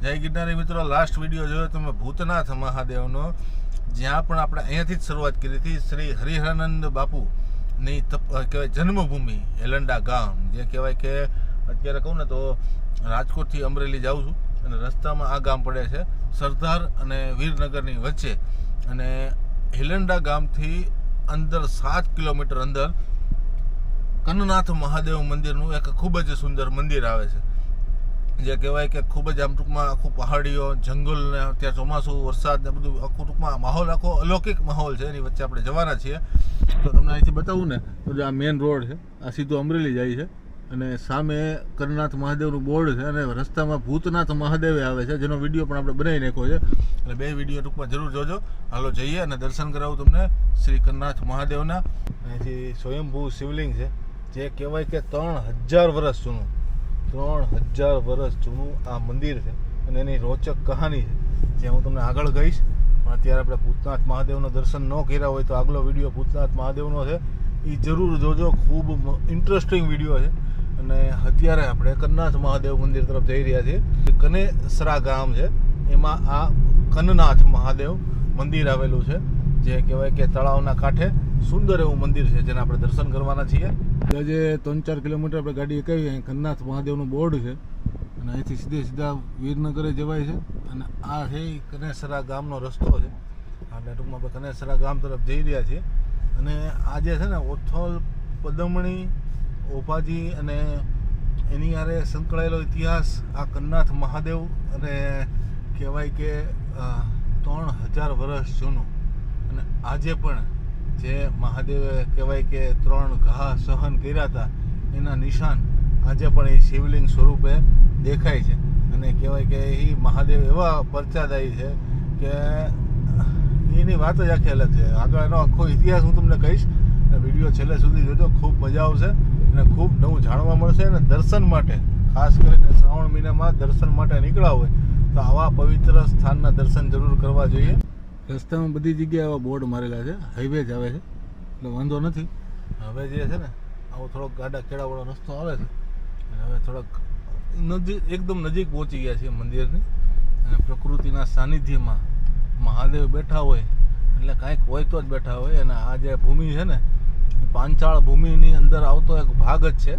જય ગિરનારી મિત્રો last video જોયો તમે ભૂતનાથ મહાદેવનો, જ્યાં પણ આપણે અહીંયાથી જ શરૂઆત કરી હતી, શ્રી હરિહરાનંદ બાપુની કહેવાય જન્મભૂમિ, એલંડા ગામ, જે કહેવાય કે અત્યારે કહું ને તો રાજકોટથી અમરેલી જાઉં છું અને રસ્તામાં આ ગામ પડે છે, સરદાર અને વીરનગરની વચ્ચે. અને હેલંડા ગામથી અંદર સાત કિલોમીટર અંદર કન્નનાથ મહાદેવ મંદિરનું એક ખૂબ જ સુંદર મંદિર આવે છે. જે કહેવાય કે ખૂબ જ આમ ટૂંકમાં આખું પહાડીઓ જંગલ ને ત્યાં ચોમાસું, વરસાદ ને બધું આખું ટૂંકમાં માહોલ, આખો અલૌકિક માહોલ છે, એની વચ્ચે આપણે જવાના છીએ. તો તમને અહીંથી બતાવું ને, તો આ મેઇન રોડ છે, આ સીધું અમરેલી જાય છે અને સામે કરનાથ મહાદેવનું બોર્ડ છે અને રસ્તામાં ભૂતનાથ મહાદેવે આવે છે, જેનો વીડિયો પણ આપણે બનાવી નાખ્યો છે. અને બે વીડિયો ટૂંકમાં જરૂર જોજો. હાલો જઈએ અને દર્શન કરાવું તમને શ્રી કરનાથ મહાદેવના. અહીંથી સ્વયંભૂ શિવલિંગ છે, જે કહેવાય કે ત્રણ હજાર વર્ષ જૂનું. ત્રણ હજાર વર્ષ જૂનું આ મંદિર છે અને એની રોચક કહાની છે, જે હું તમને આગળ કહીશ. પણ અત્યારે આપણે ભૂતનાથ મહાદેવના દર્શન ન કર્યા હોય તો આગલો વીડિયો ભૂતનાથ મહાદેવનો છે. એ જરૂર જોજો, ખૂબ ઇન્ટરેસ્ટિંગ વીડિયો છે. અને અત્યારે આપણે કન્નાથ મહાદેવ મંદિર તરફ જઈ રહ્યા છીએ. કનેસરા ગામ છે, એમાં આ કન્નાથ મહાદેવ મંદિર આવેલું છે. જે કહેવાય કે તળાવના કાંઠે સુંદર એવું મંદિર છે જેના આપણે દર્શન કરવાના છીએ. આજે ત્રણ ચાર કિલોમીટર આપણે ગાડી એકાવી અહીં ખન્નાથ મહાદેવનું બોર્ડ છે. અને અહીંથી સીધે સીધા વીરનગરે જવાય છે. અને આ છે કનેસરા ગામનો રસ્તો છે. આપણે ટૂંકમાં આપણે કનેસરા ગામ તરફ જઈ રહ્યા છીએ. અને આજે છે ને ઓથોલ, પદમણી, ઓભાજી અને એની આરે સંકળાયેલો ઇતિહાસ આ કન્નાથ મહાદેવ અને કહેવાય કે ત્રણ હજાર વર્ષ જૂનું. અને આજે પણ જે મહાદેવે કહેવાય કે ત્રણ ઘા સહન કર્યા હતા, એના નિશાન આજે પણ એ શિવલિંગ સ્વરૂપે દેખાય છે. અને કહેવાય કે એ મહાદેવ એવા પરચાદાયી છે કે એની વાત જ આખી અલગ છે. આગળ એનો આખો ઇતિહાસ હું તમને કહીશ, અને વીડિયો છેલ્લે સુધી જોજો, ખૂબ મજા આવશે અને ખૂબ નવું જાણવા મળશે અને દર્શન માટે, ખાસ કરીને શ્રાવણ મહિનામાં દર્શન માટે નીકળ્યા હોય તો આવા પવિત્ર સ્થાનના દર્શન જરૂર કરવા જોઈએ. રસ્તામાં બધી જગ્યાએ આવા બોર્ડ મારેલા છે. હાઈવે જ આવે છે. એટલે વાંધો નથી. હવે જે છે ને, આવો થોડોક ગાડા કેળાવાળો રસ્તો આવે છે. હવે થોડોક નજીક, એકદમ નજીક પહોંચી ગયા છીએ મંદિરની. અને પ્રકૃતિના સાનિધ્યમાં મહાદેવ બેઠા હોય, એટલે કાંઈક હોય તો જ બેઠા હોય. અને આ જે ભૂમિ છે ને, એ પાંચાળ ભૂમિની અંદર આવતો એક ભાગ જ છે.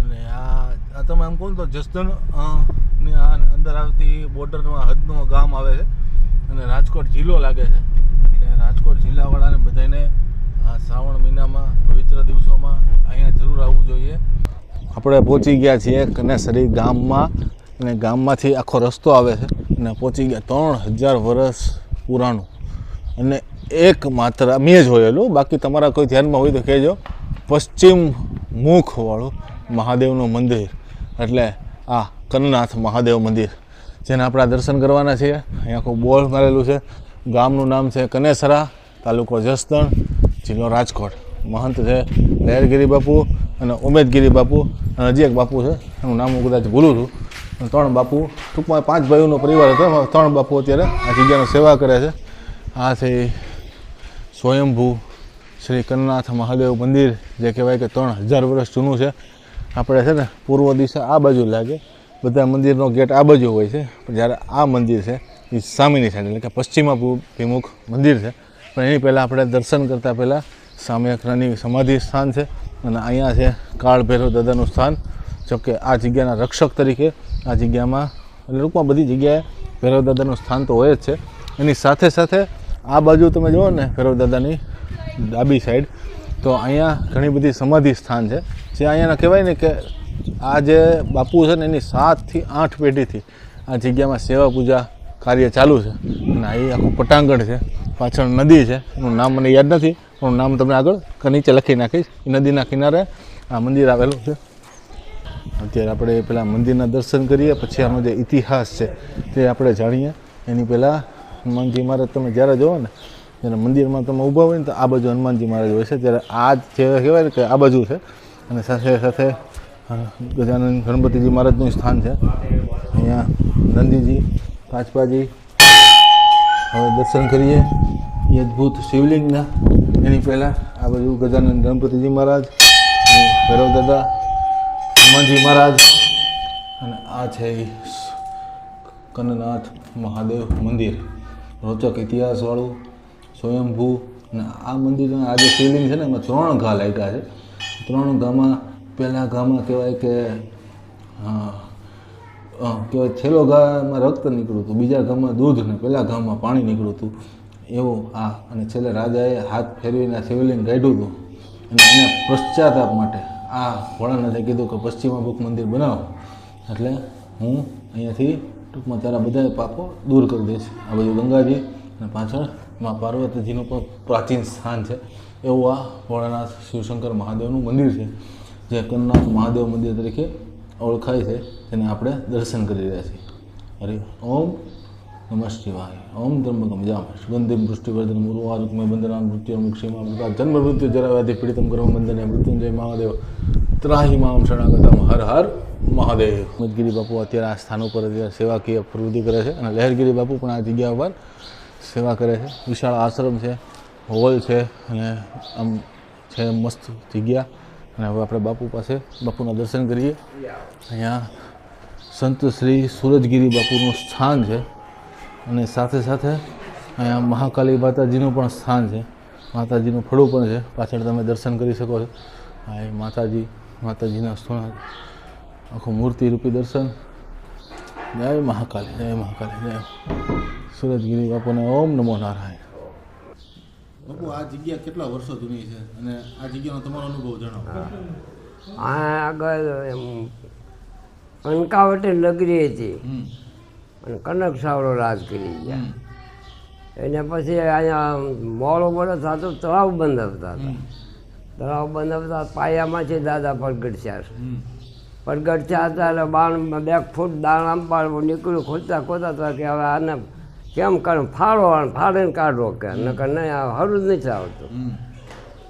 અને આ તમે આમ કહો તો જસદણની અંદર આવતી બોર્ડરમાં હદનું ગામ આવે છે. અને રાજકોટ જિલ્લો લાગે છે. એટલે રાજકોટ જિલ્લાવાળાને બધાને આ શ્રાવણ મહિનામાં, પવિત્ર દિવસોમાં અહીંયા જરૂર આવવું જોઈએ. આપણે પહોંચી ગયા છીએ કનેસરી ગામમાં અને ગામમાંથી આખો રસ્તો આવે છે અને પહોંચી ગયા ત્રણ હજાર વર્ષ પુરાણું. અને એક માત્ર મેં જોયેલું બાકી તમારા કોઈ ધ્યાનમાં હોય તો કહેજો. પશ્ચિમ મુખવાળું મહાદેવનું મંદિર. એટલે આ કન્નાથ મહાદેવ મંદિર. જેને આપણા દર્શન કરવાના છીએ. અહીંયા આખું બોર્ડ મારેલું છે. ગામનું નામ છે કનેસરા, તાલુકો જસદણ, જિલ્લો રાજકોટ. મહંત છે લહેરગીરી બાપુ અને ઉમેદગીરી બાપુ અને હજી એક બાપુ છે. એનું નામ હું કદાચ ભૂલું છું. ત્રણ બાપુ, ટૂંકમાં પાંચ ભાઈઓનો પરિવાર હતો. ત્રણ બાપુ અત્યારે આ જગ્યાનો સેવા કરે છે. આ છે સ્વયંભૂ શ્રી કન્નાથ મહાદેવ મંદિર, જે કહેવાય કે ત્રણ હજાર વર્ષ જૂનું છે. આપણે છે ને પૂર્વ દિશા આ બાજુ લાગે. બધા મંદિરનો ગેટ આ બાજુ હોય છે. પણ જ્યારે આ મંદિર છે, એ સામેની સાઈડ એટલે કે પશ્ચિમાભિમુખ મંદિર છે. પણ એની પહેલાં આપણે દર્શન કરતાં પહેલાં સામે એક સમાધિ સ્થાન છે અને અહીંયા છે કાળ ભૈરવ દાદાનું સ્થાન. જોકે આ જગ્યાના રક્ષક તરીકે આ જગ્યામાં, એટલે ટૂંકમાં બધી જગ્યાએ ભૈરવ દાદાનું સ્થાન તો હોય જ છે. એની સાથે સાથે આ બાજુ તમે જુઓ ને ભૈરવ દાદાની ડાબી સાઈડ તો અહીંયા ઘણી બધી સમાધિ સ્થાન છે. જે અહીંયાના કહેવાય ને કે આ જે બાપુ છે ને એની સાતથી આઠ પેઢીથી આ જગ્યામાં સેવા પૂજા કાર્ય ચાલુ છે. અને અહીં આખું પટાંગણ છે. પાછળ નદી છે. એનું નામ મને યાદ નથી. પણ નામ તમને આગળ નીચે લખી નાખીશ. નદીના કિનારે આ મંદિર આવેલું છે. અત્યારે આપણે પેલા મંદિરના દર્શન કરીએ, પછી આનો જે ઇતિહાસ છે તે આપણે જાણીએ. એની પહેલાં હનુમાનજી મહારાજ તમે જ્યારે જોવો ને, જ્યારે મંદિરમાં તમે ઊભા હોય ને, તો આ બાજુ હનુમાનજી મહારાજ હોય છે. ત્યારે આ જે કહેવાય ને કે આ બાજુ છે. અને સાથે સાથે ગજાનંદ ગણપતિજી મહારાજનું સ્થાન છે. અહીંયા નંદીજી પાછપાજી હવે દર્શન કરીએ. એ અદ્ભુત શિવલિંગના. એની પહેલાં આ બાજુ ગજાનંદ ગણપતિજી મહારાજ ભૈરવ દાદા, હનુમાનજી મહારાજ અને આ છે કનનાથ મહાદેવ મંદિર. રોચક ઇતિહાસવાળું સ્વયંભૂ અને આ મંદિરના આ જે શિવલિંગ છે ને, એમાં ત્રણ ઘા લાગ્યા છે. ત્રણ ઘામાં પહેલાં ઘામાં કહેવાય કે કહેવાય છેલ્લો ઘામાં રક્ત નીકળ્યું હતું, બીજા ઘામાં દૂધ ને પહેલા ઘામાં પાણી નીકળ્યું હતું. એવું આ અને છેલ્લે રાજાએ હાથ ફેરવીને શિવલિંગ કાઢ્યું હતું. અને એના પશ્ચાતાપ માટે આ ભોળાનાથે કીધું કે પશ્ચિમા ભૂખ મંદિર બનાવો. એટલે હું અહીંયાથી ટૂંકમાં તારા બધા પાપો દૂર કરી દઈશ. આ બધું ગંગાજી અને પાછળ મા પાર્વતીજીનું પણ પ્રાચીન સ્થાન છે. એવું આ ભોળાનાથ શિવશંકર મહાદેવનું મંદિર છે. જે કન્નાથ મહાદેવ મંદિર તરીકે ઓળખાય છે, તેને આપણે દર્શન કરી રહ્યા છીએ. હરે ઓમ નમઃ શિવાય. ઓમ ત્રંબકમ જામ. સુગંધિમ વૃષ્ટિવર્ધન મુરુવારુકમય બંધનામ મૃત્યુ મુક્ષીમાં મૃતા જન્મ મૃત્યુ જરાવ્યાથી પીડિતમ કર્મ બંધને મૃત્યુંજય મહાદેવ. ત્રાહી મામ શરણાગતમ હર હર મહાદેવ. મદગીરી બાપુ અત્યારે આ સ્થાન ઉપર અત્યારે સેવાકીય પ્રવૃત્તિ કરે છે અને લહેરગીરી બાપુ પણ આ જગ્યા ઉપર સેવા કરે છે. વિશાળ આશ્રમ છે, હોલ છે અને આમ છે મસ્ત જગ્યા. અને હવે આપણે બાપુ પાસે બાપુના દર્શન કરીએ. અહીંયા સંત શ્રી સુરજગીરી બાપુનું સ્થાન છે. અને સાથે સાથે અહીંયા મહાકાલી માતાજીનું પણ સ્થાન છે. માતાજીનું ફળું પણ છે. પાછળ તમે દર્શન કરી શકો છો. આ માતાજી, માતાજીના સ્થળ આખું મૂર્તિરૂપી દર્શન. જય મહાકાલી જય મહાકાલી, જય સુરજગીરી બાપુને ઓમ નમો નારાયણ. બાપુ આ જગ્યા કેટલા વર્ષો જૂની છે? અને આ જગ્યાનો તમારો અનુભવ જણાવો. આ આગળ એમ કનકાવટી નગરી હતી. અને કનક સાવડો રાજ કરી ગયા. એને પછી અહીંયા મોડો મોડો થતો તળાવ બંધ આવતા હતા. તળાવ બંધાવતા આવતા પાયામાં છે. દાદા પરગટચાર પરગટચાર હતા એટલે બાણ બે ફૂટ દાણ આમ પાડવું નીકળ્યું. ખોદતા ખોદતા હતા કે હવે આને કેમ કરે ફાળો આને ફાડીને કાઢો કે? નકર નહીં આ હરું જ નથી આવતું.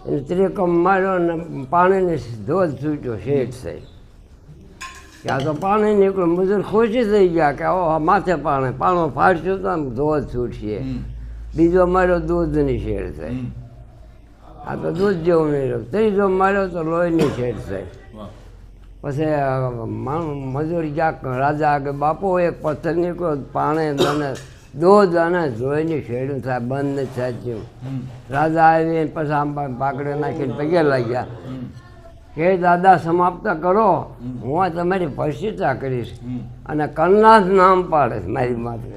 એને ત્રિકમ માર્યો ને પાણીની ધોધ છૂટ્યો શેઠ થઈ ત્યાં આ તો પાણી નીકળ્યું મજૂર ખુશી થઈ ગયા કે ઓ માથે પાણી પાણો ફાડશું તો આમ ધોધ છૂટશે. બીજો માર્યો દૂધની શેર થઈ આ તો દૂધ જેવું નહીં રહ્યું ત્રીજો માર્યો તો લોહીની શેડ થઈ પછી માણસ મજૂર જ્યાં રાજા આગળ બાપુ એક પથ્થર નીકળ્યો પાણી અને દૂધ અને લોહીની શેડું થાય. બંધ સાચ્યું રાજા આવીને પછી આમ પાકડે નાખીને પગે લાગ્યા. કે દાદા સમાપ્ત કરો હું તમારી પ્રતિષ્ઠા કરીશ અને કરનાથ નામ પાડે મારી માત્ર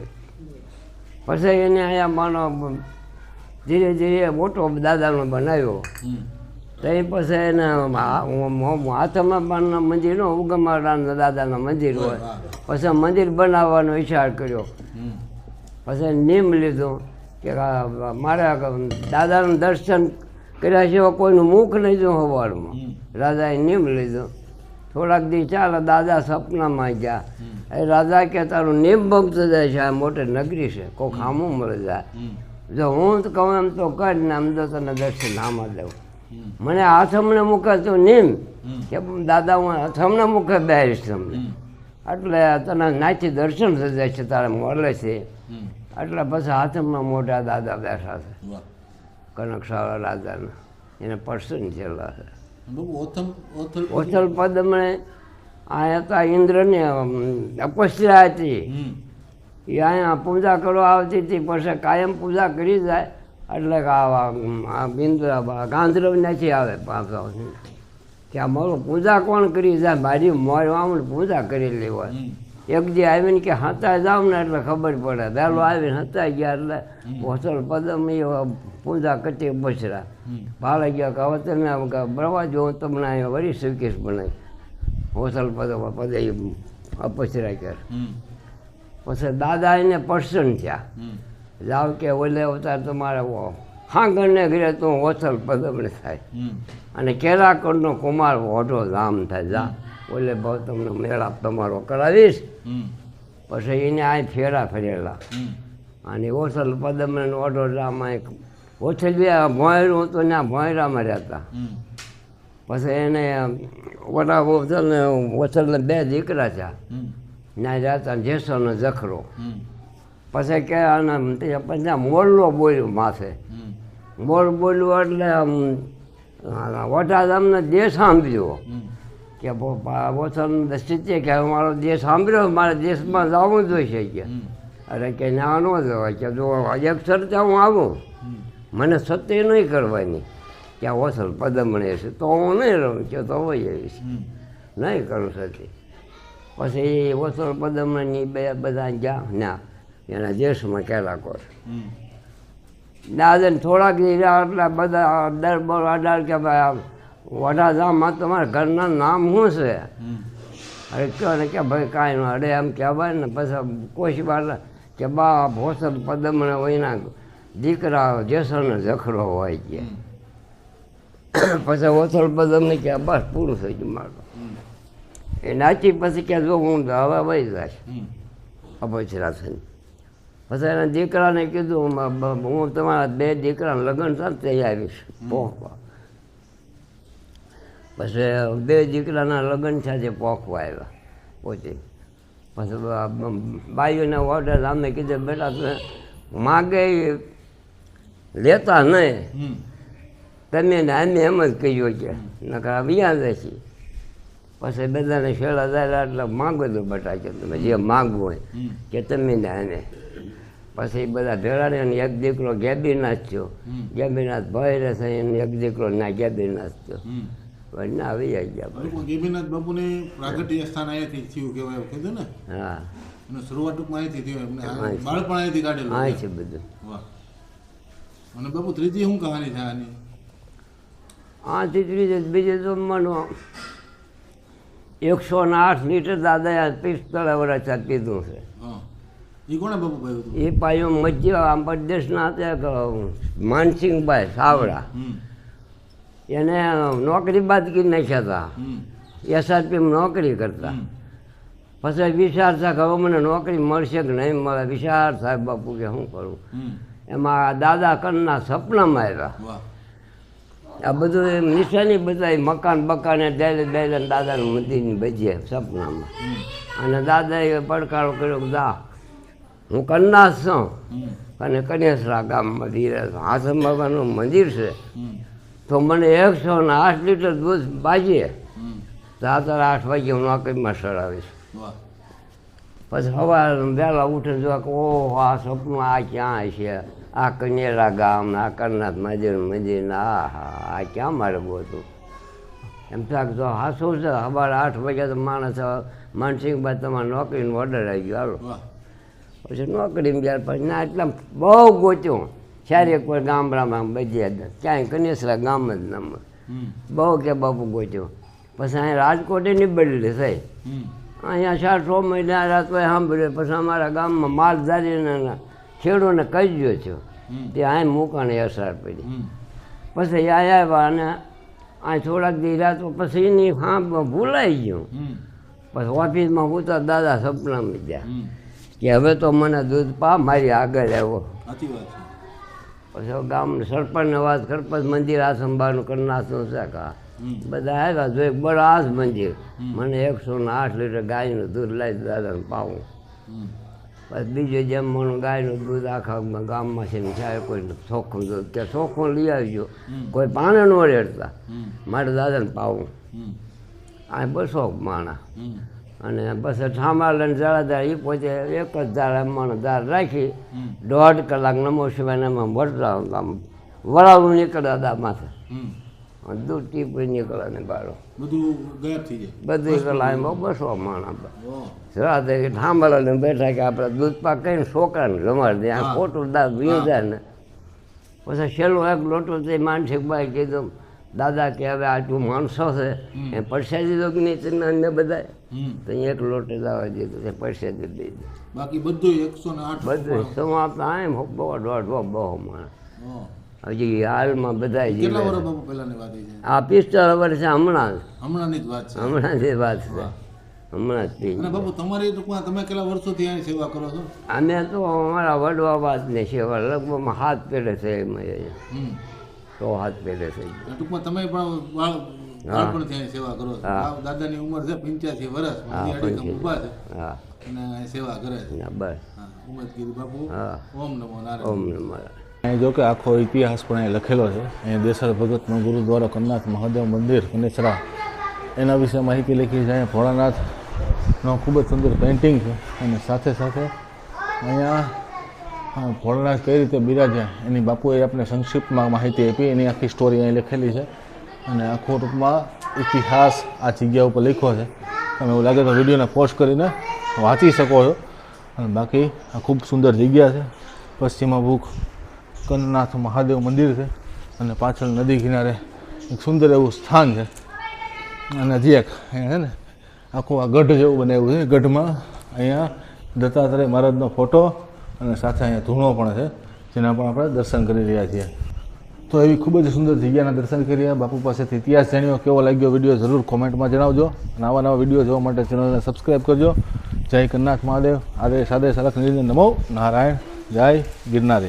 પછી એને અહીંયા માનો ધીરે ધીરે મોટો દાદાનો બનાવ્યો. તે પછી એને હાથમાં પણ મંદિરનો ઉગમાડાના દાદાના મંદિર હોય. પછી મંદિર બનાવવાનો વિચાર કર્યો. પછી નિયમ લીધું કે મારા દાદાનું દર્શન કર્યા સિવાય કોઈનું મુખ નહીં જોઉં હવારમાં રાજાએ નિયમ લીધો. થોડાક દી ચાલે દાદા સપનામાં ગયા એ રાજા કે તારું નિયમ ભક્ત જાય છે આ મોટી નગરી છે કોઈ ખામું મળી જાય. જો હું તો કહું એમ તો કર ને આમ તો તને દર્શન આમાં દઉં. મને હાથમને મૂકે તો નિયમ કે દાદા હું હાથમને મૂકે બેરીશ તમને. એટલે તને નાચી દર્શન થઈ જાય છે તારે મળે છે એટલે પછી હાથમાં મોટા દાદા બેઠા છે. કનકશાળા રાજાના એને પર્સન છેલ્લા છે. ઓથલ પદમણે આ હતા ઇન્દ્રની તપસ્યા હતી. એ અહીંયા પૂજા કરવા આવતી હતી પછી કાયમ પૂજા કરી જાય. એટલે આ ગાંધર્વ નથી આવે પાછો. કે આ મારું પૂજા કોણ કરી? જાય મારી મોર આવું પૂજા હોય. હમ. એક જે આવીને કે હતા જાવ ને એટલે ખબર પડે. વહેલો આવીને હતા ગયા એટલે હોસલ પદમ એ પૂજા કરતી બસરા. ભાળા ગયા કે હવે તમે બળવા જો હું તમને અહીંયા વળી સુકેશ બનાવી હોસલ પદમ પદે અપસરા કર પછી દાદા એને પર્સન થયા. જાવ કે ઓલે અવતાર તમારે હાંગણને ઘરે તો હોસલ પદમને થાય. અને કેરાકરનો કુમાર ઓઢો ધામ થાય. જા ઓલે ભાવ તમને મેળાપ તમારો કરાવીશ. પછી એને આ ફેરા ફરેલા. અને ઓછલ પદમને ઓઢો રામાં એક ઓછલ બે ભોંયરું હતું ને ભોંયરામાં રહેતા. પછી એને ઓટા ઓછલ ને ઓછલને બે દીકરા છે ના રહેતા જેસોનો જખરો. પછી કે અને પછી મોરલો બોલ્યું માથે. મોર બોલ્યું એટલે આમ અમને દેશ સાંભળ્યો કે વોસન સ્થિતિ કે મારો દેશ સાંભળ્યો મારે દેશમાં જવું જોઈશે કે. અરે કે ના ન જવાય કે જો એક સરતા હું આવું મને સત્ય નહીં કરવાની. કે વસલ પદમણે છે તો હું નહીં રહું કે તો હોય આવીશ નહીં કરું સત્ય. પછી વસલ પદમણની બે બધા ગયા ના એના દેશમાં કેલા કોર. દાદા થોડાક એટલે બધા દર બોર અઢાર કે ભાઈ આમ વડાધામમાં તમારા ઘરના નામ શું છે? અરે કહો ને કે ભાઈ કાંઈ ન અડે એમ કહેવાય ને પછી કોઈ બાર કે બા ભોસદ પદમણે હોયના દીકરા જેસરને જખડો હોય કે. પછી ઓથલ પદમને કે બસ પૂરું થઈ ગયું મારું. એ નાચી પછી કે જો હું તો હવે વહી જાય. અપચરા થઈને પછી એના દીકરાને કીધું હું તમારા બે દીકરાને લગ્ન સાથે આવીશ પોખવા. પછી બે દીકરાના લગ્ન સાથે પોખવા આવ્યા પોતે. પછી બાઈઓને ઓર્ડર આમે કીધું બેટા તમે માગે લેતા નહીં. તમે ને અમે એમ જ કહ્યું છે નકર વ્યા જશે પછી બધાને શેળા જાય એટલે માગો તો બેટા કે તમે જે માગવું હોય કે તમે ને આને પછી બધા ભેળાને ને એક દીકરો ગેબીનાથ થયો. ગેબીનાથ ભાઈ રહેશે એને એક દીકરો ના ગેબીનાથ થયો. આવી ગયા ગેબીનાથ બાપુને પ્રાગટ્ય સ્થાન અહીંયાથી થયું કહેવાય કીધું ને? હા. એનો શરૂઆત ટૂંકમાં અહીંથી થયું એમને બાળપણ અહીંથી કાઢેલું હા છે. બધું. વાહ. અને બાપુ ત્રીજી શું કહાની છે આની? આ ત્રીજી બીજે તો મનો એકસો ને આઠ લીટર દાદાએ પિસ્તળ વર્ષ પીધું છે. એ કોણે બાપુ ભાઈ એ પાયો મજ્જા આમ પરદેશના હતા માનસિંહભાઈ સાવડા એને નોકરી બાદ કરી નાખ્યા હતા. એસઆરપીમાં નોકરી કરતા. પછી વિચાર થાય કે હવે મને નોકરી મળશે કે નહીં મળે? વિચાર સાહેબ બાપુ કે શું કરું? એમાં દાદા કનના સપનામાં આવ્યા આ બધું એમ નિશાની બધા મકાન બકાને દાદા દાદા દાદાનું મંદિરની બજીએ સપનામાં. અને દાદાએ પડકારો કર્યો દા હું કન્નાસ છું. અને કનેસરા ગામમાં ધીરે હાસમ બાબાનું મંદિર છે. તો મને એકસો ને આઠ લીટર દૂધ બાજીએ. રાત્રે આઠ વાગે હું નોકરીમાં સડાવીશ. પછી સવારે વહેલા ઉઠે જોવા કે ઓહો આ સપનું આ ક્યાં છે? આ કન્યારા ગામ આ કરનાથ મંદિર મંદિર ને આ હા આ ક્યાં મારે ગોતું એમ થાય તો હા શું છે. સવારે આઠ વાગ્યા તો માણસ માનસિંહભાઈ તમારે નોકરીનો ઓર્ડર આવી ગયો હાલો પછી નોકરી ગયા પછી ના એટલે બહુ ગોત્યું ત્યારે વાર ગામડામાં બજ્યા ક્યાંય કનેસરા ગામ જ નામ બહુ કે બાપુ ગોચ્યું પછી અહીં રાજકોટે નીબડેલી થઈ. અહીંયા ચાર છ મહિના રાત સાંભળ્યું પછી અમારા ગામમાં માલધારીને ખેડૂને કહી ગયો છો. તે અહીં મૂકાણી અસર પડી. પછી આ આવ્યા અને અહીં થોડાક દી રાત પછી એની હા ભૂલાઈ ગયું. પછી ઓફિસમાં હું તો દાદા સપનામાં ગયા. કે હવે તો મને દૂધ પા મારી આગળ આવ્યો પછી ગામ સરપંચ વાત સરપંચ મંદિર આ સંભાળનું કરનાથનું છે કા? બધા આવ્યા જોઈ બરાસ મંદિર. મને એકસો ને આઠ લીટર ગાયનું દૂધ લાવી દાદાને પાવું. પછી બીજું જેમ મને ગાયનું દૂધ આખા ગામમાં છે ને ચાહે કોઈ ચોખ્ખું દૂધ. કે ચોખ્ખું લઈ આવજો. કોઈ પાણે ન રેડતા. મારે દાદાને પાવું. આ બસો માણા. અને બસ ઠામા લઈને જાળા એ પોતે એક જ દાળ દાળ રાખી દોઢ કલાક નમો શિવાય એમાં વળતા આમ વરાળું નીકળે દાદામાંથી માથે. દૂધ ટીપી નીકળે ને બાળો. બધું ગાયબ થઈ જાય. બધી કલાકમાં બસો માણા વાહ રાતે થાંભલાને બેઠા કે આપણે દૂધ પાક કરીને છોકરાને જમાડી દે આ ખોટું દાદ વીણ જાય ને. પછી છેલ્લો એક લોટો તે માનસિકભાઈ કીધું દાદા કે હવે આટલું માણસો છે એ પરસાદી દીધો કે નહીં અન્ય બધા તો એક લોટે દાવા દીધું છે પરસાદી દઈ દીધી બાકી બધું એકસો ને આઠ બધું સમાપ્ત એમ બહુ દોઢ બહુ માણસ. હજી હાલમાં બધા આ પિસ્તોલ વર્ષે હમણાં જ. જ વાત છે. હમણાં જ વાત છે. હમણાં જ અને બાપુ તમારી ટૂંકમાં તમે કેટલા વર્ષોથી અહીં સેવા કરો છો? અમે તો અમારા વડવા બાદને સેવા લગભગ હાથ પેઢે છે એમાં તો હાથ પેલે થઈ ગયો. ટૂંકમાં તમે પણ બાળ બાળપણથી સેવા કરો છો. દાદાની ઉંમર છે પંચ્યાસી વર્ષ હા, હજી અડીખમ 85. ઊભા છે. હા. અને અહીં સેવા કરે છે. બસ. હા ઉમેદગીરી બાપુ. હા. ઓમ નમો નારાયણ. ઓમ નમઃ જો કે આખો ઇતિહાસ પણ અહીં લખેલો છે. અહીં દેસર ભગતનો ગુરુદ્વારો કન્નાથ મહાદેવ મંદિર કનેસરા એના વિશે માહિતી લખી છે અહીંયા ભોળાનાથનો ખૂબ જ સુંદર પેઇન્ટિંગ છે. અને સાથે સાથે અહીંયા ભોળાનાથ કઈ રીતે બિરાજે એની બાપુએ આપણે સંક્ષિપ્તમાં માહિતી આપી, એની આખી સ્ટોરી અહીં લખેલી છે. અને આખો ટૂંકમાં ઇતિહાસ આ જગ્યા ઉપર લખ્યો છે. તમે એવું લાગે તો વિડીયોને પોસ્ટ કરીને વાંચી શકો છો. અને બાકી આ ખૂબ સુંદર જગ્યા છે. પશ્ચિમા ભૂખ કનનાથ મહાદેવ મંદિર છે અને પાછળ નદી કિનારે એક સુંદર એવું સ્થાન છે. અને હજી એક છે ને, આખું આ ગઢ જેવું બનાવ્યું છે. ગઢમાં અહીંયા દત્તાત્રેય મહારાજનો ફોટો અને સાથે અહીંયા ધૂણો પણ છે, જેના પણ આપણે દર્શન કરી રહ્યા છીએ. તો એવી ખૂબ જ સુંદર જગ્યાના દર્શન કર્યા. બાપુ પાસેથી ઇતિહાસ જાણ્યો. કેવો લાગ્યો વીડિયો જરૂર કોમેન્ટમાં જણાવજો. અને આવા નવા વીડિયો જોવા માટે ચેનલને સબસ્ક્રાઈબ કરજો. જય કન્નાથ મહાદેવ. આદે સાદે અલખ નિરંજન નમો નારાયણ. જય ગિરનારી.